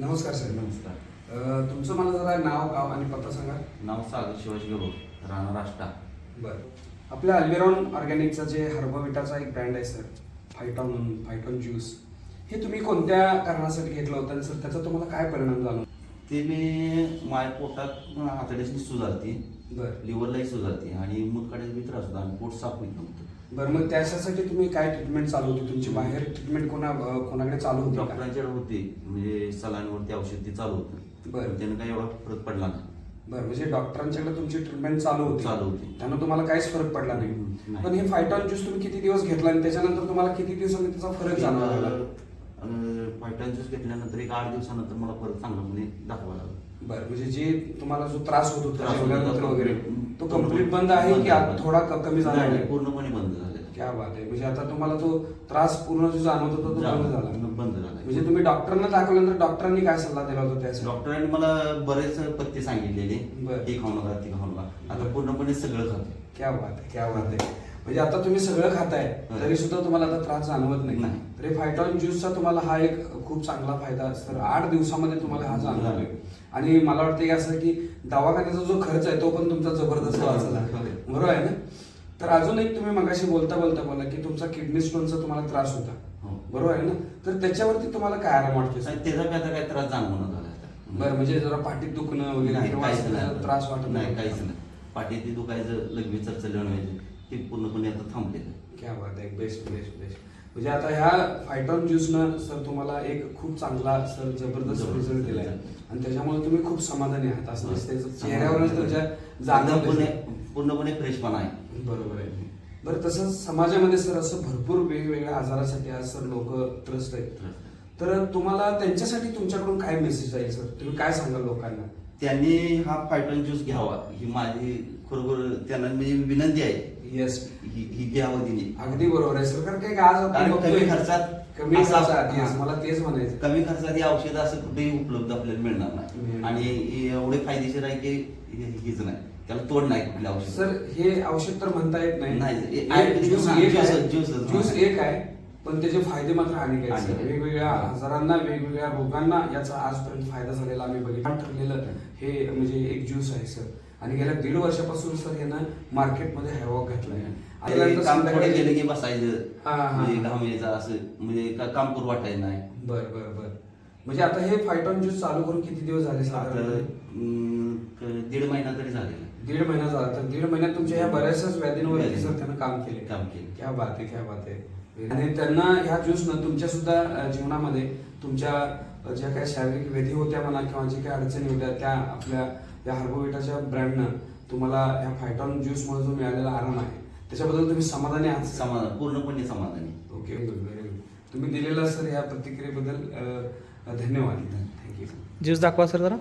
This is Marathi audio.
नमस्कार सर नमस्कार. अ, तुमचं मला जरा नाव गाव आणि पत्ता सांगा. नाव सागर शिवाजी गरुड राणा राष्ट्रा. बरं. आपल्या अल्वेरॉन ऑर्गॅनिकचा जे हर्बविटाचा एक ब्रँड आहे सर फायटॉन फायटॉन ज्यूस हे तुम्ही कोणत्या कारणासाठी घेतलं होतं आणि सर त्याचा तुम्हाला काय परिणाम झाला ते मी माझ्या पोटात हातड्याची सूज आलती बरं. लिव्हरलाही सूज आलती आणि मुतकाड्याचा बी त्रास होता आणि पोट साफ होत नव्हतं. बरं मग त्याच्यासाठी तुम्ही काय ट्रीटमेंट चालू होती तुमची बाहेर ट्रीटमेंट कोणा कोणाकडे चालू होती का? डॉक्टरांच्याकडे होते म्हणजे सलांवरती औषध ते चालू होतं बरं. त्यानं काही एवढा फरक पडला नाही बरं म्हणजे डॉक्टरांच्याकडे तुमची ट्रीटमेंट चालू होती चालू होती. त्यानं तुम्हाला काहीच फरक पडला हम्म, नाही नाही. पण हे फायटॉन ज्यूस तुम्ही किती दिवस घेतला आणि त्याच्यानंतर तुम्हाला किती दिवसांनी त्याचा फरक जाणवला फायटन ज्यूस घेतल्यानंतर एक आठ दिवसानंतर मला फरक चांगलापणे दाखवा लागला बरं म्हणजे जे तुम्हाला जो त्रास होत होता त्रास होत जेवल्यानंतर होता, वगैरे तो पूर्ण- कंप्लीट बंद आहे की आता. थोडा क- कमी झाला नाही, आहे पूर्णपणे बंद झालेला क्या बात आहे. म्हणजे आता तुम्हाला तो त्रास पूर्ण जो जाणवत होता तो बंद झाला. बंद झाला. म्हणजे तुम्ही डॉक्टरांना दाखवल्यानंतर डॉक्टरांनी काय सल्ला दिला होता त्यासाठी? डॉक्टरांनी मला बरेच पत्ते सांगितलेले. हे खाऊ नका ते खाऊ नका आता. पूर्णपणे सगळं खातो क्या बात आहे क्या बात आहे. म्हणजे आता तुम्ही सगळं खाताय. तरी सुद्धा तुम्हाला आता त्रास जाणवत नाही. तर फायटॉन ज्यूसचा तुम्हाला हा एक खूप चांगला फायदा असतो. तर आठ दिवसामध्ये तुम्हाला हा जाणवतोय आणि मला वाटतं की असं की दवाखान्याचा जो खर्च आहे तो पण तुमचा जबरदस्त वाचला. बरोबर आहे ना? तर अजून एक तुम्ही मगाशी बोलता बोलता बोला की तुमचा किडनी स्टोनचा तुम्हाला त्रास होता. हो. बरोबर आहे ना? तर त्याच्यावरती तुम्हाला काय आराम वाटतो त्याचा काय आता काय त्रास झाला आता. बरं म्हणजे जरा पाठीत दुखणं वगैरे नाही, किंवा काहीच असं नाही. त्रास वाटत नाही काहीच नाही. पाठीत ते दुखायचं लघवी चरचल्यानं व्हायचं ते पूर्णपणे आता थांबलेलं. क्या बात आहे. बेस्ट बेस्ट बेस्ट म्हणजे आता ह्या फायटॉन ज्यूसनं सर तुम्हाला एक खूप चांगला सर जबरदस्त जबरदस्त रिझल्ट दिलाय. result. आणि त्याच्यामुळे तुम्ही खूप समाधानी आहात. असं. दिसतंय. चेहऱ्यावरच तुमच्या पूर्णपणे जाणवत पूर्णपणे फ्रेशपणा आहे. बरोबर आहे. बरं तसंच समाजामध्ये सर असं भरपूर वेगवेगळ्या आजारासाठी आज सर लोक त्रस्त आहेत. तर तुम्हाला त्यांच्यासाठी तुमच्याकडून काय मेसेज जाईल सर? तुम्ही काय सांगाल लोकांना? त्यांनी हा फायटन ज्यूस घ्यावा. ही माझी खरोखर त्यांना म्हणजे विनंती आहे. येस ही ही घ्यावं तिने. अगदी बरोबर आहे सर. कारण काय का आज आपण कारण बघतोय- कमी खर्चात कमी असा- खर्चात yes, हा. मला तेच म्हणायचं. कमी खर्चात ही औषधं असं कुठेही उपलब्ध आपल्याला मिळणार नाही. मिळणार. आणि हे एवढे फायदेशीर आहे की हे- हीच नाही. त्याला तोड नाही कुठल्या औषध. सर हे औषध तर म्हणता येत नाही. नाही, हे हे आयुर्वेदिक ज्यूस हा, एक ज्यूस- आहे. ज्यूसच, ज्यूस. एक आहे. पण त्याचे फायदे मात्र अनेक आहेत सर. वेगवेगळ्या आजारांना वेगवेगळ्या रोगांना याचा आजपर्यंत फायदा झालेला आम्ही बघितलं. ठरलेलं हे म्हणजे एक ज्यूस आहे सर. आणि गेल्या दीड वर्षापासून सर यानं मार्केटमध्ये हॅवॉक ते काम संध्याकाळी- गेलं की हा, बसायचं. हा. म्हणजे घाम यायचा असं म्हणजे का- काम करू वाटायचं नाही. बर बर बर. म्हणजे आता हे फायटॉन ज्यूस चालू करून किती दिवस झाले आता साधारण अं, क- दीड महिना तरी झालेला. दीड महिना झाला. तर दीड महिन्यात तुमच्या ह्या बऱ्याचशाच व्याधींवरती व्याधी. सर त्यानं काम केले काम केलं. क्या बात आहे क्या बात आहे. आणि त्यांना ह्या ज्यूसनं तुमच्या सुद्धा जीवनामध्ये तुमच्या ज्या काही शारीरिक व्याधी होत्या म्हणा किंवा जे काही अडचणी होत्या त्या आपल्या या हर्बोविटाच्या ब्रँडनं तुम्हाला ह्या फायटॉन ज्यूसमुळे जो मिळालेला आराम आहे त्याच्याबद्दल तुम्ही समाधानी आहात? समाधान पूर्णपणे समाधानी. ओके गुड व्हेरी गुड तुम्ही दिलेला सर या प्रतिक्रियेबद्दल धन्यवाद. थँक्यू ज्यूस दाखवा सर जरा.